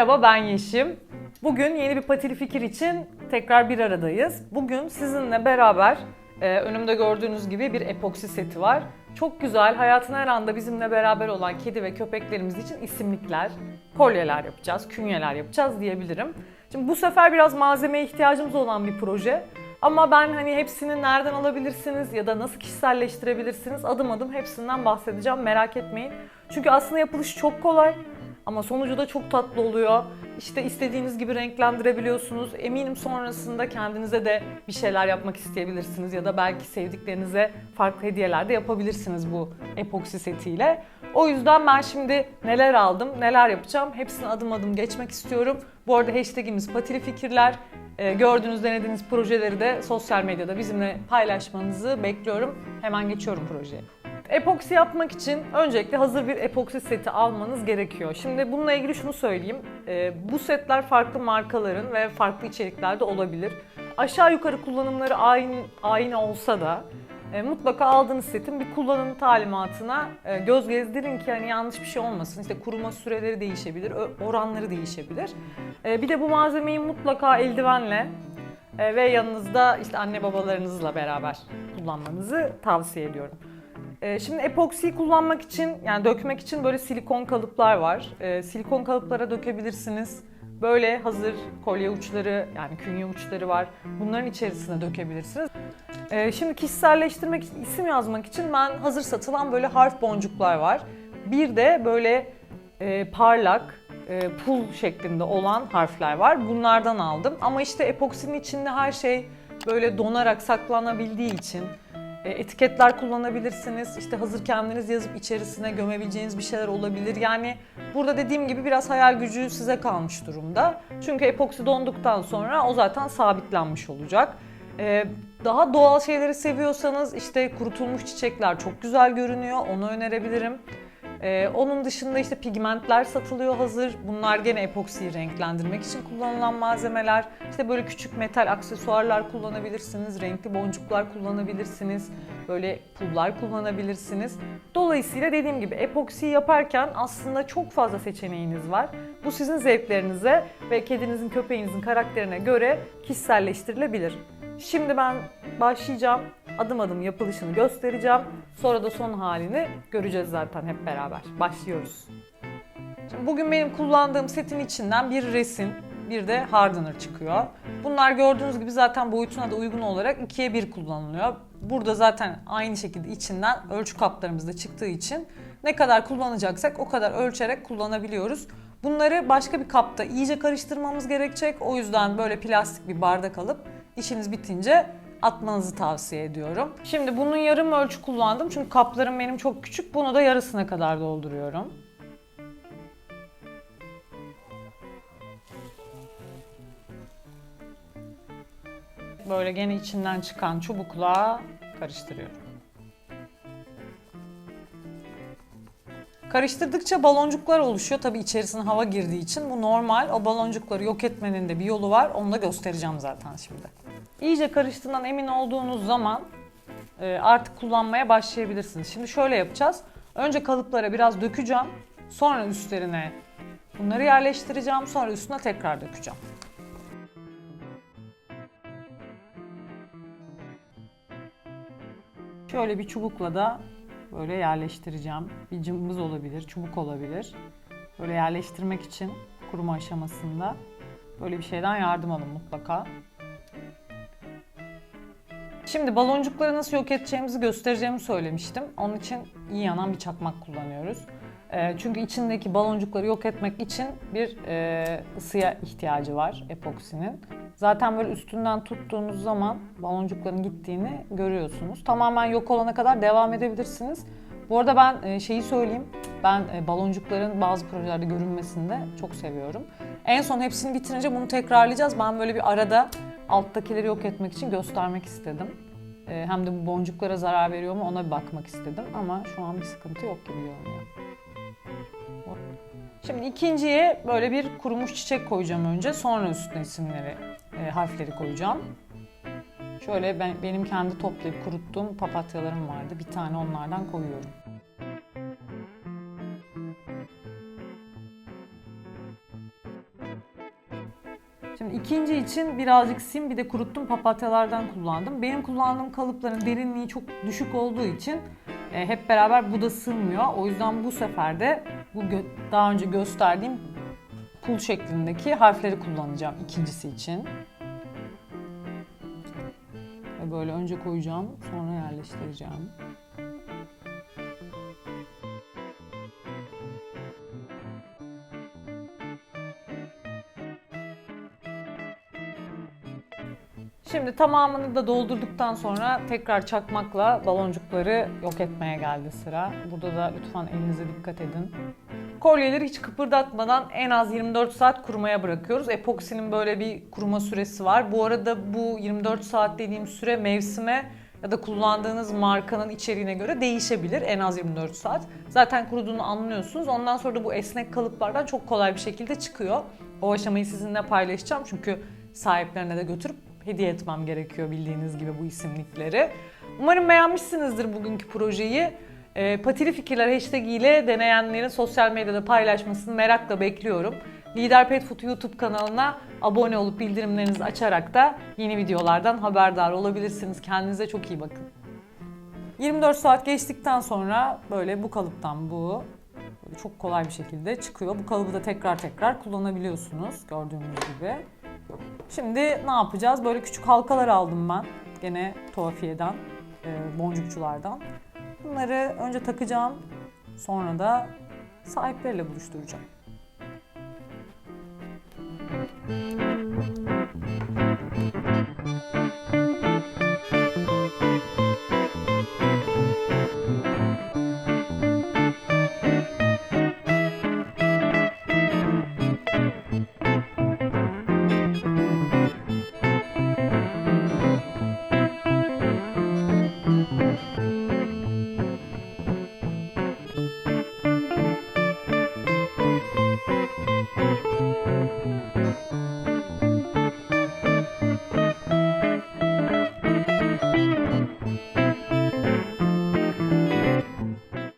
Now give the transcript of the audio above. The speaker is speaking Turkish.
Merhaba ben Yeşim. Bugün yeni bir patili fikir için tekrar bir aradayız. Bugün sizinle beraber e, önümde gördüğünüz gibi bir epoksi seti var. Çok güzel, hayatın her anda bizimle beraber olan kedi ve köpeklerimiz için isimlikler, kolyeler yapacağız, künyeler yapacağız diyebilirim. Şimdi bu sefer biraz malzemeye ihtiyacımız olan bir proje. Ama ben hani hepsini nereden alabilirsiniz ya da nasıl kişiselleştirebilirsiniz adım adım hepsinden bahsedeceğim merak etmeyin. Çünkü aslında yapılışı çok kolay ama sonucu da çok tatlı oluyor. İşte istediğiniz gibi renklendirebiliyorsunuz. Eminim sonrasında kendinize de bir şeyler yapmak isteyebilirsiniz ya da belki sevdiklerinize farklı hediyeler de yapabilirsiniz bu epoksi setiyle. O yüzden ben şimdi neler aldım, neler yapacağım hepsini adım adım geçmek istiyorum. Bu arada hashtagimiz patili fikirler. Ee, gördüğünüz, denediğiniz projeleri de sosyal medyada bizimle paylaşmanızı bekliyorum. Hemen geçiyorum projeye. Epoksi yapmak için öncelikle hazır bir epoksi seti almanız gerekiyor. Şimdi bununla ilgili şunu söyleyeyim. Ee, bu setler farklı markaların ve farklı içeriklerde olabilir. Aşağı yukarı kullanımları aynı, aynı olsa da e, mutlaka aldığınız setin bir kullanım talimatına e, göz gezdirin ki hani yanlış bir şey olmasın. İşte kuruma süreleri değişebilir, oranları değişebilir. E, bir de bu malzemeyi mutlaka eldivenle e, ve yanınızda işte anne babalarınızla beraber kullanmanızı tavsiye ediyorum. Ee, Şimdi epoksiyi kullanmak için yani dökmek için böyle silikon kalıplar var. Ee, Silikon kalıplara dökebilirsiniz. Böyle hazır kolye uçları yani künye uçları var. Bunların içerisine dökebilirsiniz. Ee, Şimdi kişiselleştirmek isim yazmak için ben hazır satılan böyle harf boncuklar var. Bir de böyle e, parlak, e, pul şeklinde olan harfler var. Bunlardan aldım. Ama işte epoksinin içinde her şey böyle donarak saklanabildiği için etiketler kullanabilirsiniz. İşte hazır kendiniz yazıp içerisine gömebileceğiniz bir şeyler olabilir. Yani burada dediğim gibi biraz hayal gücü size kalmış durumda. Çünkü epoksi donduktan sonra o zaten sabitlenmiş olacak. E, daha doğal şeyleri seviyorsanız işte kurutulmuş çiçekler çok güzel görünüyor. Onu önerebilirim. Ee, onun dışında işte pigmentler satılıyor hazır. Bunlar gene epoksiyi renklendirmek için kullanılan malzemeler. İşte böyle küçük metal aksesuarlar kullanabilirsiniz, renkli boncuklar kullanabilirsiniz, böyle pullar kullanabilirsiniz. Dolayısıyla dediğim gibi epoksiyi yaparken aslında çok fazla seçeneğiniz var. Bu sizin zevklerinize ve kedinizin, köpeğinizin karakterine göre kişiselleştirilebilir. Şimdi ben başlayacağım. Adım adım yapılışını göstereceğim. Sonra da son halini göreceğiz zaten hep beraber. Başlıyoruz. Şimdi bugün benim kullandığım setin içinden bir resim, bir de hardener çıkıyor. Bunlar gördüğünüz gibi zaten boyutuna da uygun olarak ikiye bir kullanılıyor. Burada zaten aynı şekilde içinden ölçü kaplarımız da çıktığı için ne kadar kullanacaksak o kadar ölçerek kullanabiliyoruz. Bunları başka bir kapta iyice karıştırmamız gerekecek. O yüzden böyle plastik bir bardak alıp işiniz bitince atmanızı tavsiye ediyorum. Şimdi bunun yarım ölçü kullandım çünkü kaplarım benim çok küçük. Bunu da yarısına kadar dolduruyorum. Böyle gene içinden çıkan çubukla karıştırıyorum. Karıştırdıkça baloncuklar oluşuyor. Tabii içerisine hava girdiği için bu normal. O baloncukları yok etmenin de bir yolu var. Onu da göstereceğim zaten şimdi. İyice karıştığından emin olduğunuz zaman e, artık kullanmaya başlayabilirsiniz. Şimdi şöyle yapacağız. Önce kalıplara biraz dökeceğim. Sonra üstlerine bunları yerleştireceğim. Sonra üstüne tekrar dökeceğim. Şöyle bir çubukla da böyle yerleştireceğim. Bir cımbız olabilir, çubuk olabilir. Böyle yerleştirmek için kuruma aşamasında böyle bir şeyden yardım alın mutlaka. Şimdi baloncukları nasıl yok edeceğimizi göstereceğimi söylemiştim. Onun için iyi yanan bir çakmak kullanıyoruz. Ee, çünkü içindeki baloncukları yok etmek için bir e, ısıya ihtiyacı var epoksinin. Zaten böyle üstünden tuttuğunuz zaman baloncukların gittiğini görüyorsunuz. Tamamen yok olana kadar devam edebilirsiniz. Bu arada ben e, şeyi söyleyeyim. Ben e, baloncukların bazı projelerde görünmesini de çok seviyorum. En son hepsini bitirince bunu tekrarlayacağız. Ben böyle bir arada alttakileri yok etmek için göstermek istedim. E, Hem de bu boncuklara zarar veriyor mu ona bir bakmak istedim. Ama şu an bir sıkıntı yok gibi görünüyor. Şimdi ikinciye böyle bir kurumuş çiçek koyacağım önce. Sonra üstüne isimleri, e, harfleri koyacağım. Şöyle ben, benim kendi toplayıp kuruttuğum papatyalarım vardı. Bir tane onlardan koyuyorum. Şimdi ikinci için birazcık sim bir de kuruttum papatyalardan kullandım. Benim kullandığım kalıpların derinliği çok düşük olduğu için e, hep beraber bu da sığmıyor. O yüzden bu sefer de bu daha önce gösterdiğim pul şeklindeki harfleri kullanacağım ikincisi için. Ve böyle önce koyacağım, sonra yerleştireceğim. Şimdi tamamını da doldurduktan sonra tekrar çakmakla baloncukları yok etmeye geldi sıra. Burada da lütfen elinize dikkat edin. Kolyeleri hiç kıpırdatmadan en az 24 saat kurumaya bırakıyoruz. Epoksinin böyle bir kuruma süresi var. Bu arada bu 24 saat dediğim süre mevsime ya da kullandığınız markanın içeriğine göre değişebilir. En az 24 saat. Zaten kuruduğunu anlıyorsunuz. Ondan sonra da bu esnek kalıplardan çok kolay bir şekilde çıkıyor. O aşamayı sizinle paylaşacağım çünkü sahiplerine de götürüp hediye etmem gerekiyor bildiğiniz gibi bu isimlikleri. Umarım beğenmişsinizdir bugünkü projeyi. E, Patili Fikirler hashtag ile deneyenlerin sosyal medyada paylaşmasını merakla bekliyorum. Lider Pet Food YouTube kanalına abone olup bildirimlerinizi açarak da yeni videolardan haberdar olabilirsiniz. Kendinize çok iyi bakın. 24 saat geçtikten sonra böyle bu kalıptan bu böyle çok kolay bir şekilde çıkıyor. Bu kalıbı da tekrar tekrar kullanabiliyorsunuz gördüğünüz gibi. Şimdi ne yapacağız? Böyle küçük halkalar aldım ben. Gene tuhafiyeden, e, boncukçulardan. Bunları önce takacağım. Sonra da sahipleriyle buluşturacağım.